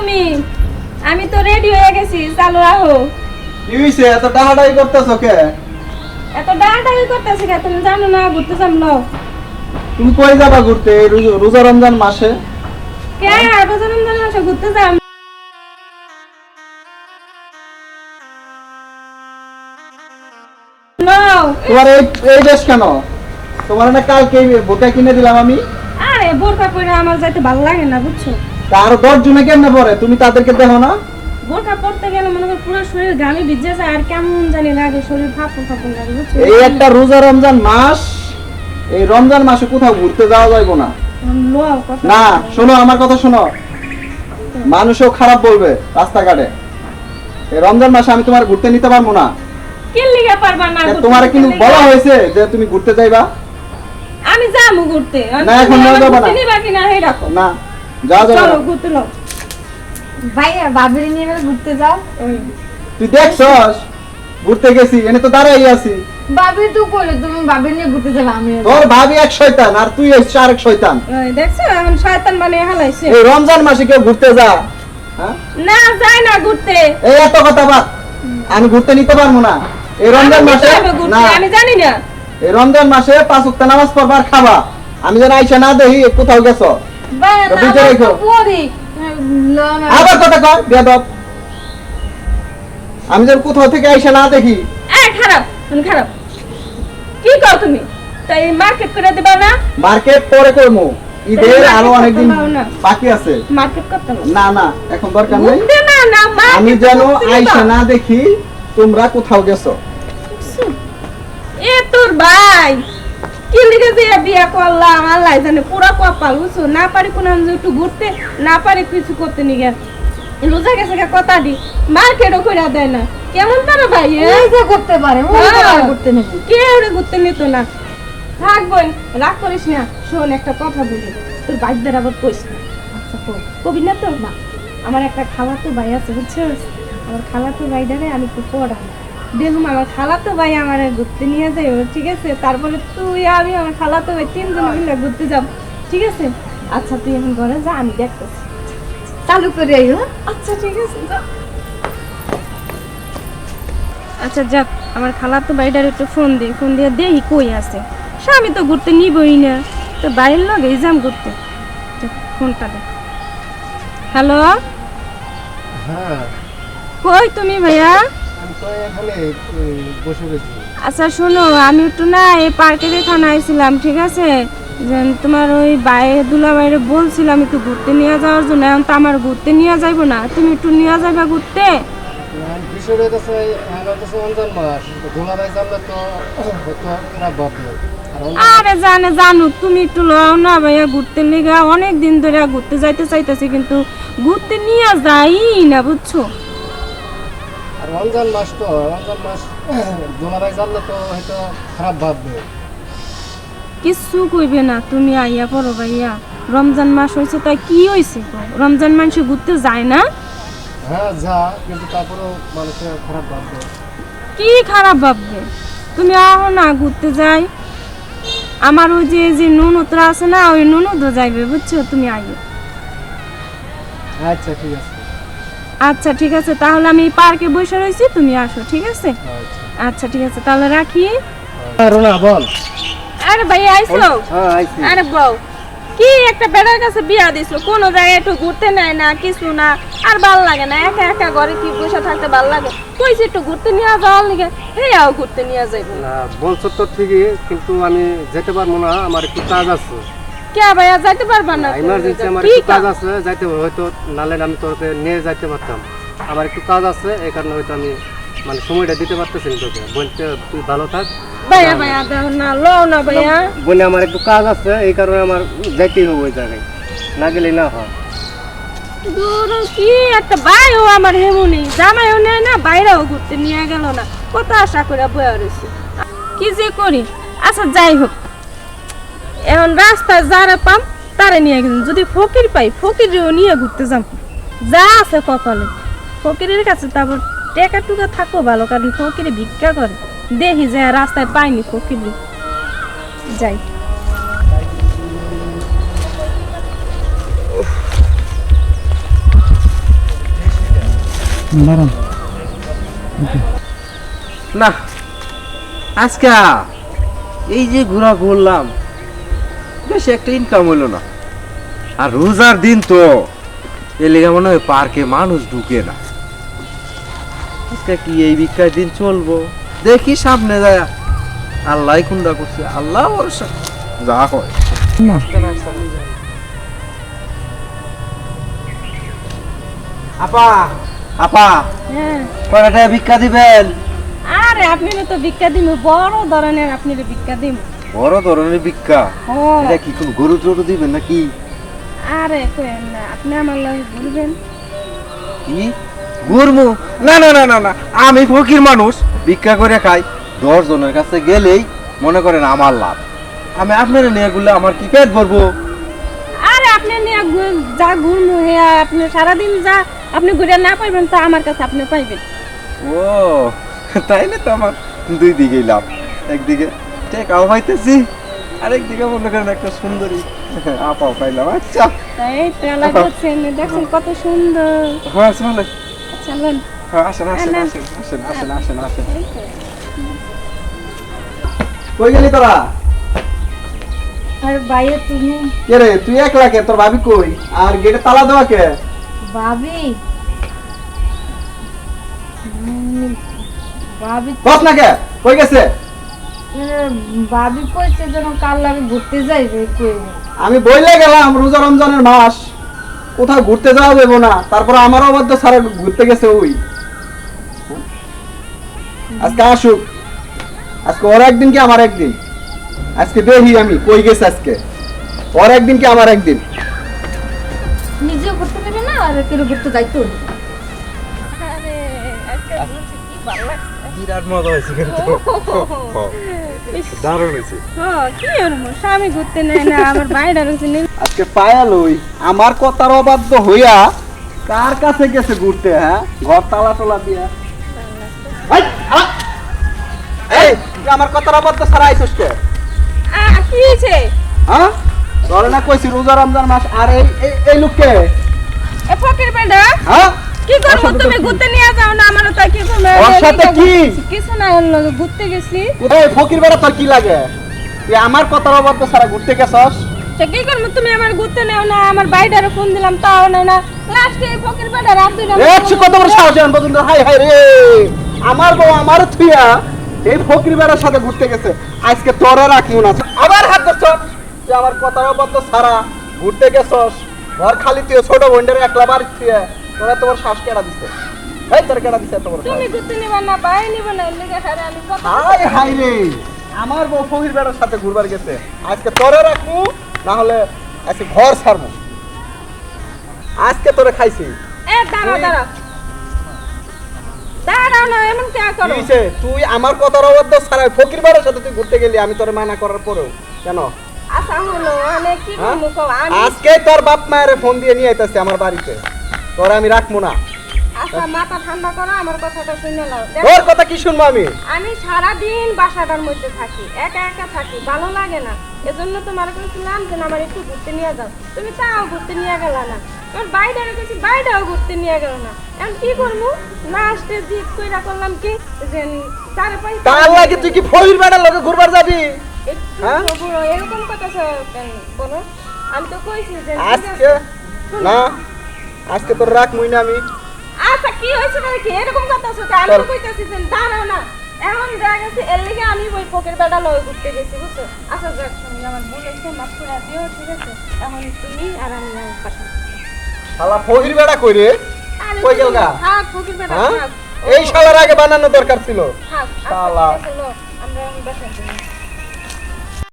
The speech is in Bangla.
তুমি? আমি তো রেডি হয়ে গেছি চালু আহো। কি হইছে? এত টাহাটাই করতেছো কে? এত ডাকাডাকি করতেছি কে? তুমি জানো না ঘুরতে যাম লও। তুমি কই যাবা ঘুরতে? রোজা রমজান মাসে? কে? রোজা রমজান মাসে ঘুরতে যাম। তোমার এই এই ড্রেস কেন? তোমার না কালকে বোটা কিনে দিলাম আমি। আরে বোরকা পরে আমার যাইতে ভালো লাগে না বুঝছ? আরও দশ জনে কেমনে পরে তুমি তাদেরকে দেখো না? বোরকা পরতে গেলে মনে করো পুরো শরীর ঘামে ভিজে যায় আর কেমন জানি লাগে শরীর ফাঁপন ফাঁপন লাগে এই একটা রোজা রমজান মাস এই রমজান মাসে কোথাও ঘুরতে যাওয়া যাইবো না। না শোনো আমার কথা শোনো। মানুষও খারাপ বলবে রাস্তাঘাটে। এই রমজান মাসে আমি তোমার ঘুরতে নিতে পারব না। কি লিগা পারবা না তোমার কিন্তু বলা হয়েছে যে তুমি ঘুরতে যাইবা। আমি যাব ঘুরতে। না, এখন না। না। ঘুরতে বাবির নিয়ে ঘুরতে যাও। তুই দেখছস? ঘুরতে গেছি এনে তো দাঁড়াই আছি। বাবি তো কইলো তুমি বাবির নিয়ে ঘুরতে যাবে আমি তোর ভাবি এক শয়তান আর তুই হচ্ছিস আরেক শয়তান। দেখছ? এখন শয়তান মানে হালাইছে এই রমজান মাসে কেউ ঘুরতে যা হ্যাঁ? না যায় না ঘুরতে। এই এত কথা বাদ। আমি ঘুরতে নিতে পারব না। এই রমজান মাসে না। আমি জানি না। এই রমজান মাসে পাঁচ ওয়াক্ত নামাজ পড়বার খাবা। আমি যেন আইসা না দেখি কোথাও গেছো। আবার কথা কর বেদব আমি যেন কোথাও থেকে আইসা না দেখি। খারাপ খারাপ। কি কও তুমি? তাই মার্কেট করে দিবা না? মার্কেট পরে করব ঈদের আরও অনেকদিন বাকি আছে। মার্কেট করতে না? না এখন দরকার নেই। ঘুরতে না না আমি যেন আইসা না দেখি তোমরা কোথাও গেছো। এ তোর ভাই। কি বিয়া করলাম আল্লাহ জানে পুরা কপাল বুঝছ? না পারি কোন একটু ঘুরতে না পারি কিছু করতে নিগে। রোজা গেছে কথা দি। মার্কেটও করে দেয় না। কেমন ভাই যে করতে পারে তো করতে নেবে কেউ রে ঘুরতে নিত না। রাগ করিস না। শোন একটা কথা বলি। তোর বাইকদের আবার কইস না। আচ্ছা কবি না তো? না। আমার একটা খালাতো ভাই আছে বুঝছিস? আমার খালাতো ভাইটারে আমি খুব পড়াই। দেখুন আমার খালাতো ভাই আমার ঘুরতে নিয়ে যাই ঠিক আছে? তারপরে তুই আমি আমার খালাতো ভাই তিনজন মিলে ঘুরতে যাব ঠিক আছে? আচ্ছা তুই এখন ঘরে যা আমি দেখতেছি। চালু করে আইও আচ্ছা ঠিক আছে যা। আচ্ছা যাক আমার খালাতো ভাইটার একটু ফোন দিই ফোন দিয়ে দেখি কই আছে। স্বামী তো ঘুরতে নিবই না তো বাইরের লগে যাম ঘুরতে ফোনটা দে। হ্যালো? হ্যাঁ। কই তুমি ভাইয়া? আচ্ছা শোনো আমি একটু না এই পার্কের এখানে আইছিলাম ঠিক আছে? তোমার ওই বাইরে দুলা বাইরে বলছিলাম একটু ঘুরতে নিয়ে যাওয়ার জন্য এখন তো আমার ঘুরতে নিয়ে যাইবো না। তুমি একটু নিয়ে যাবে ঘুরতে? আর জানে জানো তুমি একটু লও না ভাইয়া ঘুরতে লেগা অনেক দিন ধরে ঘুরতে যাইতে চাইতেছি কিন্তু ঘুরতে নিয়ে যাই না বুঝছ? রমজান মাস তো রমজান মাস ধুলা জানলে তো হয়তো খারাপ ভাববে। কিচ্ছু কইবে না তুমি আইয়া পড়ো ভাইয়া। রমজান মাস হয়েছে তাই কি হয়েছে রমজান মাস ঘুরতে যায় না? হ্যাঁ যা কিন্তু তারপরেও মানুষের খারাপ ভাববে। কি খারাপ ভাববে? তুমি আহ না ঘুরতে যাই। আমার ওই যে যে নুনুতরা আছে না ওই নুনুদও যাইবে বুঝছ? তুমি আইও। আচ্ছা ঠিক আছে। আচ্ছা ঠিক আছে। তাহলে আমি পার্কে বসে রয়েছি তুমি আসো ঠিক আছে? আচ্ছা। আচ্ছা ঠিক আছে। তাহলে রাখি। রোনা বল। আরে ভাই আইসো? হ্যাঁ আইছি আরে বউ কি একটা বেড়ার কাছে বিয়া দিছো? কোনো জায়গায় একটু ঘুরতে নেয় না কিছু না আর ভালো লাগে না। একা একা ঘরে কি বসে থাকতে ভালো লাগে? কইছি একটু ঘুরতে নিয়ে যাওয়ার লিগে হেয়াও ঘুরতে নিয়ে যাইবো। না বলছো তো ঠিকই কিন্তু আমি যেতে পারব না আমার একটু কাজ আছে। কে ভাইয়া যাইতে পারবা না ইমার্জেন্সি আমার একটু কাজ? আছে যাইতে হয়তো নালে আমি তোকে নিয়ে যাইতে পারতাম। আমার একটু কাজ আছে এই কারণে হয়তো আমি মানে সময়টা দিতে পারতেছি না তোকে। বলতে তুই ভালো থাক। ভাইয়া ভাইয়া দাও না লো না ভাইয়া। বলে আমার একটু কাজ আছে এই কারণে আমার যাইতেই হবে ওই জায়গায়। না গেলে না হয়। দূর কি একটা ভাইও আমার হেমুনি। জামাইও নেয় না বাইরেও ঘুরতে নিয়ে গেল না। কত আশা করে বয়া রয়েছে। কি যে করি? আচ্ছা যাই হোক। এখন রাস্তায় যারা পাম তারে নিয়ে গেলাম যদি ফকির পাই ফকিরও নিয়ে ঘুরতে যাম। যা আছে কপালে। ফকিরের কাছে তারপর টেকা টুকা থাকো ভালো কারণ ফকিরে ভিক্ষা করে। দেখি যে রাস্তায় পাইনি ফকির। যাই। না আজকে এই যে ঘোরা ঘুরলাম বেশ একটা ইনকাম হইল না। আর রোজার দিন তো এ লেগে মনে হয় পার্কে মানুষ ঢুকে না। আজকে কি এই ভিক্ষায় দিন চলবো? দেখি সামনে যায়। আল্লাহ কুন্ডা করছে আল্লাহ ভরসা। যা হয়। আপা আপা হ্যাঁ। কয়টা ভিক্ষা দিবেন? আরে আপনি তো ভিক্ষা দিম বড় ধরনের আপনি ভিক্ষা দিম। বড় ধরনের ভিক্ষা। এটা কি কোন গরু টরু দিবেন নাকি? আরে কেন না আপনি আমার লাগে বলবেন কি? গুরমু না না না না না আমি ফকির মানুষ। ভিক্ষা করে খাই। দশ জনের কাছে গেলেই মনে করেন আমার লাভ। আমি আপনার নিয়ে গুলো আমার কি পেট ভরবো? আরে আপনি নিয়ে যা ঘুরমু হে আপনি সারাদিন যা আপনি ঘুরে না পাইবেন তা আমার কাছে আপনি পাইবেন। ও তাইলে তো আমার দুই দিকেই লাভ। একদিকে টেকাও পাইতেছি। আরেকদিকে মনে করেন একটা সুন্দরী আপাও পাইলাম। আচ্ছা। করছেন দেখছেন কত সুন্দর। হ্যাঁ চলে চলেন হ্যাঁ আসেন আসেন আসেন আসেন আসেন আসেন আসেন। কই গেলি তোরা? আর বাইরে তুমি? কে রে তুই একলা কে? তোর ভাবি কই? আর গেটে তালা দেওয়া কে? ভাবি ভাবি? বস না কে? কই গেছে? ভাবি কইছে যেন কাল আমি ঘুরতে যাইবে কই আমি বইলে গেলাম রোজা রমজানের মাস। কোথাও ঘুরতে যাওয়া যাব না তারপর আমারও অবাধ্য সারা ঘুরতে গেছে ওই। আজকে আসুক। আজকে ওর একদিন কি আমার একদিন? আজকে দেখি আমি কই গেছে আজকে? ওর একদিন কি আমার একদিন? নিজেও ঘুরতে নেবে না আর কেউ ঘুরতে যাইতো। আরে আজকে কি ভালো লাগছে। বিরাট মজা হয়েছে কিন্তু দারুণ হয়েছে কি করব স্বামী ঘুরতে নেয় না আমার বাইরে আজকে পায়াল ওই আমার কথার অবাধ্য হইয়া কার কাছে গেছে ঘুরতে হ্যাঁ? ঘর তালা টোলা দিয়া। এই, আমার কথার অবাধ্য সারা আইসস কে? কি হয়েছে? হ্যাঁ? ধরে না কইছি রোজা রমজান মাস আর এই এই- এই লোককে? এ ফকির বেডা হ্যাঁ? কি করব? তুমি ঘুরতে নিয়ে যাও না আমার তো কি করব ওর সাথে কি? কিছু না হলো ঘুরতে গেছি। এই ফকির বেড়া তোর কি লাগে? তুই আমার কথার অবাধ্য সারা ঘুরতে গেছস। সে কি করব? তুমি আমার ঘুরতে নেও না আমার বাইরে ফোন দিলাম তাও না। লাস্টে এই ফকির বেডা রাত কত বড় সাহস পর্যন্ত হাই হাই রে। আমার বউ আমার থুইয়া এই ফকির বেড়ার সাথে ঘুরতে গেছে। আজকে তোরে রাখব না আবার হাত ধরছ তুই আমার কথার অবাধ্য সারা ঘুরতে গেছস। ঘর খালি তুই ছোট বোনদের একলা বাড়ি তোরা তোমার শ্বাস কেডা দিছে? এই তোর কেডা দিছে তোমার তুমি ঘুরতে নিবা না বাইরে নিবা না লেগে হারে আমি কত হাই হাই রে! আমার বউ ফকির বেড়ার সাথে ঘুরবার গেছে। আজকে তোরে রাখব না হলে আজকে ঘর ছাড়বো। আজকে তোরে খাইছি। এ দাঁড়াও দাঁড়াও দাঁড়াও না এমন কে করো? তুই আমার কথার অবাধ্য ছাড়াই ফকির বেড়ার সাথে তুই ঘুরতে গেলি আমি তোরে মানা করার পরেও। কেন? আশা হলো কি হ্যাঁ? আজকে তোর বাপ মায়ের ফোন দিয়ে নিয়ে আইতাছি আমার বাড়িতে। তোর আমি রাখব না। আচ্ছা মাথা ঠান্ডা করো আমার কথাটা শুনে নাও। তোর কথা কি শুনব আমি? আমি সারা দিন বাসাটার মধ্যে থাকি একা একা থাকি ভালো লাগে না। এজন্য তোমার বলছিলাম যে আমার একটু ঘুরতে নিয়ে যাও। তুমি তাও ঘুরতে নিয়ে গেল না। তোমার বাইরে রেখেছি বাইরেও ঘুরতে নিয়ে গেল না। এখন কি করব? লাস্টে জিদ কইরা করলাম কি যে তার পয়সা তার লাগে তুই কি ফকির বেড়ার লোকে ঘুরবার যাবি? একটু হ্যাঁ? বুড়ো এরকম কথা বলো? আমি তো কইছি যে ঠিক আজকে না। আজকে তোর রাখবই না আমি আচ্ছা কি হয়েছে মানে কি? এরকম কথা আছে আমি তো কইতাছি যে দাঁড়াও না। এখন দেখা গেছে এর লিগে আমি ওই পকের বেড়া লয়ে ঘুরতে গেছি বুঝছ? আচ্ছা যাক তুমি আমার ভুল হয়েছে মাফ করে দিও ঠিক আছে? এখন তুমি আর আমি আমার পাশে শালা ফকির বেড়া কই রে? কই গেল গা? থাক পকের বেড়া হ্যাঁ? এই শালার আগে বানানো দরকার ছিল। আচ্ছা, শালা। আছে, আমরা এখন বাসায় যাই।